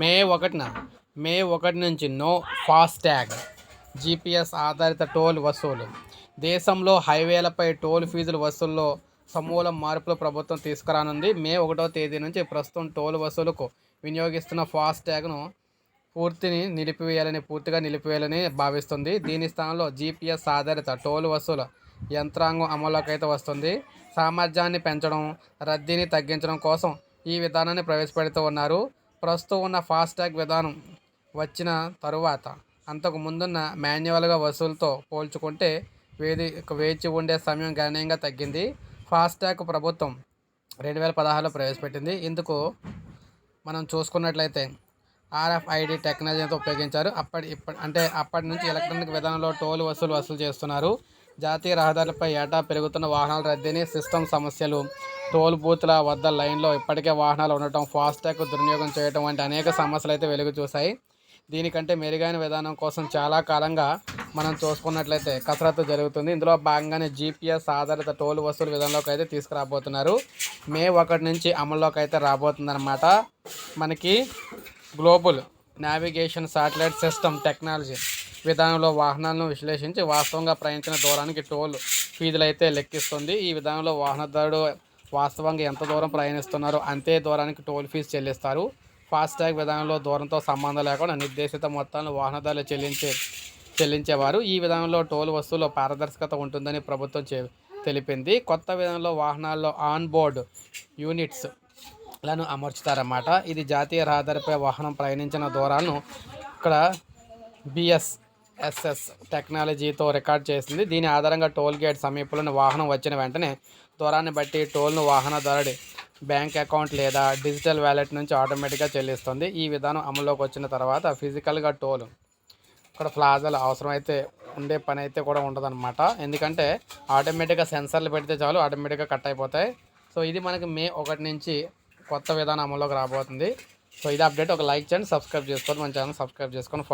మే ఒకటిన మే ఒకటి నుంచి నో ఫాస్టాగ్ జీపీఎస్ ఆధారిత టోల్ వసూలు. దేశంలో హైవేలపై టోల్ ఫీజుల వసూల్లో సమూల మార్పులు ప్రభుత్వం తీసుకురానుంది. మే ఒకటో తేదీ నుంచి ప్రస్తుతం టోల్ వసూలుకు వినియోగిస్తున్న ఫాస్టాగ్ను పూర్తిని నిలిపివేయాలని పూర్తిగా నిలిపివేయాలని భావిస్తుంది. దీని స్థానంలో జీపీఎస్ ఆధారిత టోల్ వసూలు యంత్రాంగం అమల్లోకి అయితే వస్తుంది. సామర్థ్యాన్ని పెంచడం రద్దీని తగ్గించడం కోసం ఈ విధానాన్ని ప్రవేశపెడుతూ ఉన్నారు. ప్రస్తుతం ఉన్న ఫాస్టాగ్ విధానం వచ్చిన తరువాత అంతకు ముందున్న మాన్యువల్గా వసూలుతో పోల్చుకుంటే వేది వేచి ఉండే సమయం గణనీయంగా తగ్గింది. ఫాస్టాగ్ ప్రభుత్వం రెండు వేల పదహారులో ప్రవేశపెట్టింది. ఇందుకు మనం చూసుకున్నట్లయితే ఆర్ఎఫ్ఐడి టెక్నాలజీతో ఉపయోగించారు. అప్పటి ఇప్పటి అంటే అప్పటి నుంచి ఎలక్ట్రానిక్ విధానంలో టోల్ వసూలు వసూలు చేస్తున్నారు. జాతీయ రహదారులపై ఏటా పెరుగుతున్న వాహనాల రద్దీని సిస్టమ్ సమస్యలు టోల్ బూత్ల వద్ద లైన్లో ఇప్పటికే వాహనాలు ఉండటం ఫాస్టాగ్ దుర్వినియోగం చేయడం వంటి అనేక సమస్యలు అయితే వెలుగు చూశాయి దీనికంటే మెరుగైన విధానం కోసం చాలా కాలంగా మనం చూసుకున్నట్లయితే కసరత్తు జరుగుతుంది. ఇందులో భాగంగానే జీపీఎస్ ఆధారిత టోల్ వసూలు విధానంలోకి అయితే తీసుకురాబోతున్నారు. మే ఒకటి నుంచి అమల్లోకి అయితే రాబోతుందన్నమాట. మనకి global navigation satellite system technology విధానంలో వాహనాలను విశ్లేషించి వాస్తవంగా ప్రయాణించిన దూరానికి టోల్ ఫీజులు అయితే లెక్కిస్తుంది. ఈ విధానంలో వాహనదారుడు వాస్తవంగా ఎంత దూరం ప్రయాణిస్తున్నారో అంతే దూరానికి టోల్ ఫీజు చెల్లిస్తారు. ఫాస్టాగ్ విధానంలో దూరంతో సంబంధం లేకుండా నిర్దేశిత మొత్తాలను వాహనదారులు చెల్లించే చెల్లించేవారు. ఈ విధానంలో టోల్ వస్తువులో పారదర్శకత ఉంటుందని ప్రభుత్వం చె తెలిపింది. కొత్త విధానంలో వాహనాల్లో ఆన్ బోర్డ్ యూనిట్స్లను అమర్చుతారన్నమాట. ఇది జాతీయ రహదారిపై వాహనం ప్రయాణించిన దూరాలను ఇక్కడ బిఎస్ ఎస్ఎస్ టెక్నాలజీతో రికార్డ్ చేసింది. దీని ఆధారంగా టోల్ గేట్ సమీపంలోని వాహనం వచ్చిన వెంటనే దూరాన్ని బట్టి టోల్ను వాహనదారుడి బ్యాంక్ అకౌంట్ లేదా డిజిటల్ వ్యాలెట్ నుంచి ఆటోమేటిక్గా చెల్లిస్తుంది. ఈ విధానం అమల్లోకి వచ్చిన తర్వాత ఫిజికల్గా టోల్ ఇక్కడ ప్లాజాలు అవసరమైతే ఉండే పని అయితే కూడా ఉండదన్నమాట. ఎందుకంటే ఆటోమేటిక్గా సెన్సర్లు పెడితే చాలు ఆటోమేటిక్గా కట్ అయిపోతాయి. సో ఇది మనకి మే ఒకటి నుంచి కొత్త విధానం అమల్లోకి రాబోతుంది. సో ఇది అప్డేట్. ఒక లైక్ చేయండి సబ్స్క్రైబ్ చేసుకోండి మన ఛానల్ సబ్స్క్రైబ్ చేసుకొని